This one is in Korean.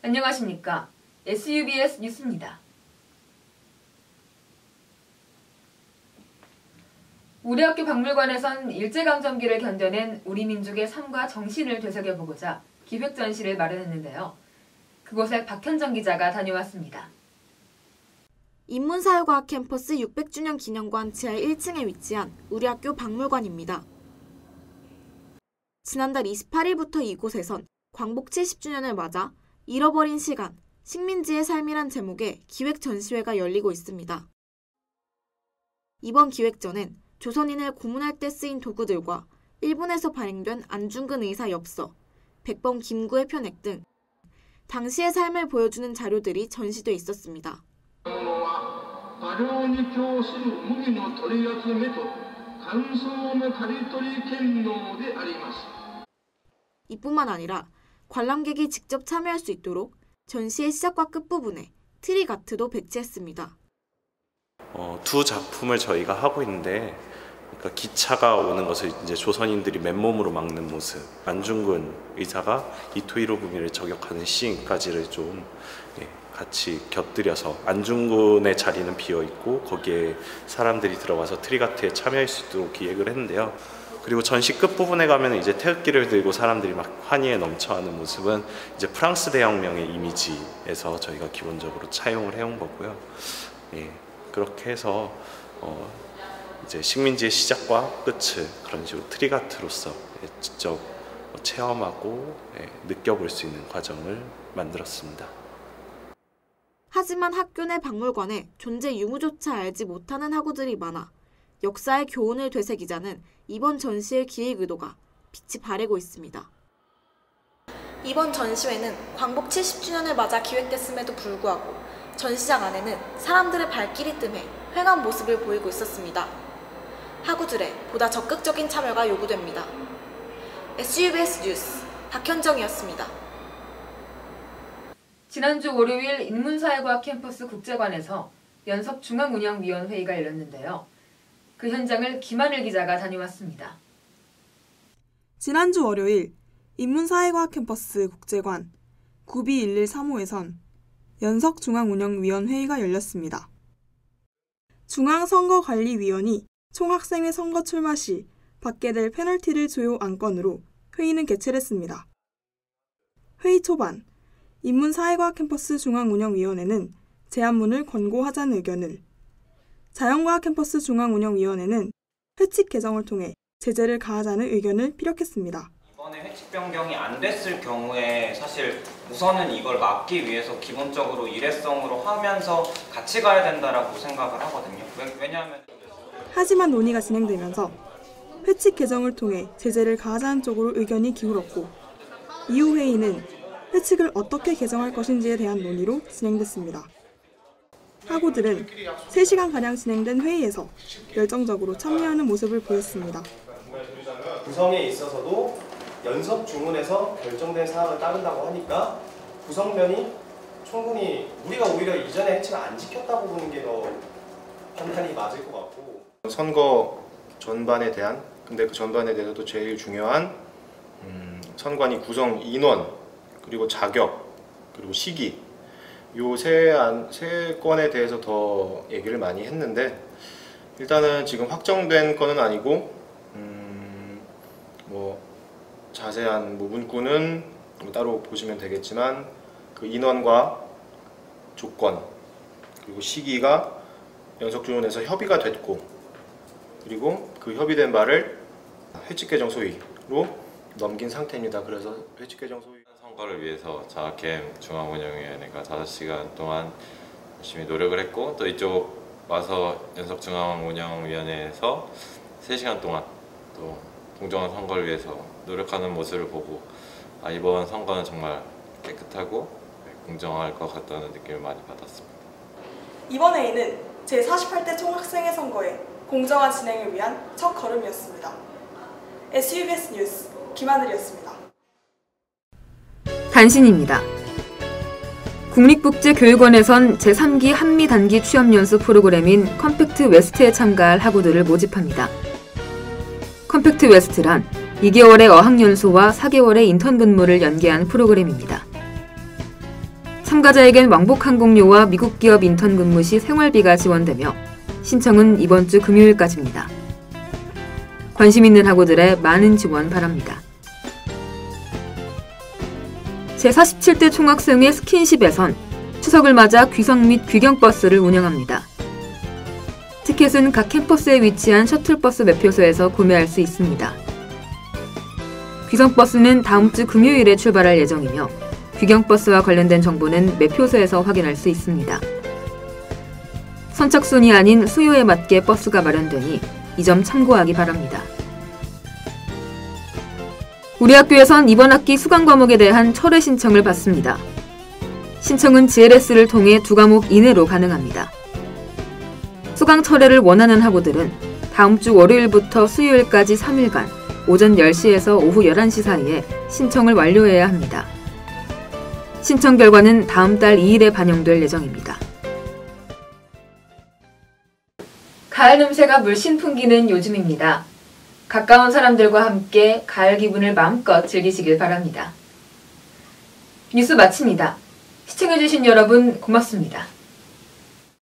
안녕하십니까. SUBS 뉴스입니다. 우리 학교 박물관에선 일제강점기를 견뎌낸 우리 민족의 삶과 정신을 되새겨보고자 기획전시를 마련했는데요. 그곳에 박현정 기자가 다녀왔습니다. 인문사회과학 캠퍼스 600주년 기념관 지하 1층에 위치한 우리 학교 박물관입니다. 지난달 28일부터 이곳에선 광복 70주년을 맞아 잃어버린 시간, 식민지의 삶이란 제목의 기획 전시회가 열리고 있습니다. 이번 기획전엔 조선인을 고문할 때 쓰인 도구들과 일본에서 발행된 안중근 의사 엽서, 백범 김구의 편액 등 당시의 삶을 보여주는 자료들이 전시돼 있었습니다. 이뿐만 아니라 관람객이 직접 참여할 수 있도록 전시의 시작과 끝부분에 트리가트도 배치했습니다. 어, 두 작품을 저희가 하고 있는데 그러니까 기차가 오는 것을 이제 조선인들이 맨몸으로 막는 모습 안중근 의사가 이토 히로부미를 저격하는 씬까지를 좀 예, 같이 곁들여서 안중근의 자리는 비어 있고 거기에 사람들이 들어와서 트리가트에 참여할 수 있도록 기획을 했는데요. 그리고 전시 끝 부분에 가면 이제 태극기를 들고 사람들이 막 환희에 넘쳐하는 모습은 이제 프랑스 대혁명의 이미지에서 저희가 기본적으로 차용을 해온 거고요. 예, 그렇게 해서 어, 이제 식민지의 시작과 끝을 그런 식으로 트리가트로서 직접 체험하고 예, 느껴볼 수 있는 과정을 만들었습니다. 하지만 학교 내 박물관에 존재 유무조차 알지 못하는 학우들이 많아 역사의 교훈을 되새기자는 이번 전시의 기획 의도가 빛이 바래고 있습니다. 이번 전시회는 광복 70주년을 맞아 기획됐음에도 불구하고 전시장 안에는 사람들의 발길이 뜸해 휑한 모습을 보이고 있었습니다. 학우들의 보다 적극적인 참여가 요구됩니다. SUBS 뉴스 박현정이었습니다. 지난주 월요일 인문사회과학 캠퍼스 국제관에서 연석중앙운영위원회의가 열렸는데요. 그 현장을 김하늘 기자가 다녀왔습니다. 지난주 월요일 인문사회과학 캠퍼스 국제관 9B1135에선 연석중앙운영위원회의가 열렸습니다. 중앙선거관리위원이 총학생회 선거 출마 시 받게 될 페널티를 조여 안건으로 회의는 개최했습니다. 회의 초반 인문사회과학 캠퍼스 중앙운영위원회는 제안문을 권고하자는 의견을 자연과학 캠퍼스 중앙운영위원회는 회칙 개정을 통해 제재를 가하자는 의견을 피력했습니다. 이번에 회칙 변경이 안 됐을 경우에 사실 우선은 이걸 막기 위해서 기본적으로 일회성으로 하면서 같이 가야 된다라고 생각을 하거든요. 왜냐하면 하지만 논의가 진행되면서 회칙 개정을 통해 제재를 가하자는 쪽으로 의견이 기울었고 이후 회의는 회칙을 어떻게 개정할 것인지에 대한 논의로 진행됐습니다. 학우들은 3시간가량 진행된 회의에서 열정적으로 참여하는 모습을 보였습니다. 구성에 있어서도 연석 주문에서 결정된 사항을 따른다고 하니까 구성면이 충분히 우리가 오히려 이전에 해치를 안 지켰다고 보는 게 더 판단이 맞을 것 같고 선거 전반에 대한 근데 그 전반에 대해서도 제일 중요한 음, 선관위 구성 인원 그리고 자격 그리고 시기 요세 건에 대해서 더 얘기를 많이 했는데 일단은 지금 확정된 거는 아니고 음, 뭐 자세한 뭐 문구는 뭐 따로 보시면 되겠지만 그 인원과 조건 그리고 시기가 연석주문에서 협의가 됐고 그리고 그 협의된 바를 회칙개정 소위로 넘긴 상태입니다. 그래서 회칙개정 소위 선거를 위해서 자학캠 중앙운영위원회가 5시간 동안 열심히 노력을 했고 또 이쪽 와서 연석중앙운영위원회에서 3시간 동안 또 공정한 선거를 위해서 노력하는 모습을 보고 아, 이번 선거는 정말 깨끗하고 공정할 것 같다는 느낌을 많이 받았습니다. 이번 회의는 제48대 총학생회 선거의 공정한 진행을 위한 첫 걸음이었습니다. SUBS 뉴스 김하늘이었습니다. 단신입니다. 국립국제교육원에선 제3기 한미단기 취업연수 프로그램인 컴팩트 웨스트에 참가할 학우들을 모집합니다. 컴팩트 웨스트란 2개월의 어학연수와 4개월의 인턴 근무를 연계한 프로그램입니다. 참가자에겐 왕복 항공료와 미국 기업 인턴 근무 시 생활비가 지원되며 신청은 이번 주 금요일까지입니다. 관심 있는 학우들의 많은 지원 바랍니다. 제47대 총학생회 스킨십에선 추석을 맞아 귀성 및 귀경버스를 운영합니다. 티켓은 각 캠퍼스에 위치한 셔틀버스 매표소에서 구매할 수 있습니다. 귀성버스는 다음 주 금요일에 출발할 예정이며 귀경버스와 관련된 정보는 매표소에서 확인할 수 있습니다. 선착순이 아닌 수요에 맞게 버스가 마련되니 이 점 참고하기 바랍니다. 우리 학교에선 이번 학기 수강 과목에 대한 철회 신청을 받습니다. 신청은 GLS를 통해 두 과목 이내로 가능합니다. 수강 철회를 원하는 학우들은 다음 주 월요일부터 수요일까지 3일간 오전 10시에서 오후 11시 사이에 신청을 완료해야 합니다. 신청 결과는 다음 달 2일에 반영될 예정입니다. 가을 냄새가 물씬 풍기는 요즘입니다. 가까운 사람들과 함께 가을 기분을 마음껏 즐기시길 바랍니다. 뉴스 마칩니다. 시청해주신 여러분 고맙습니다.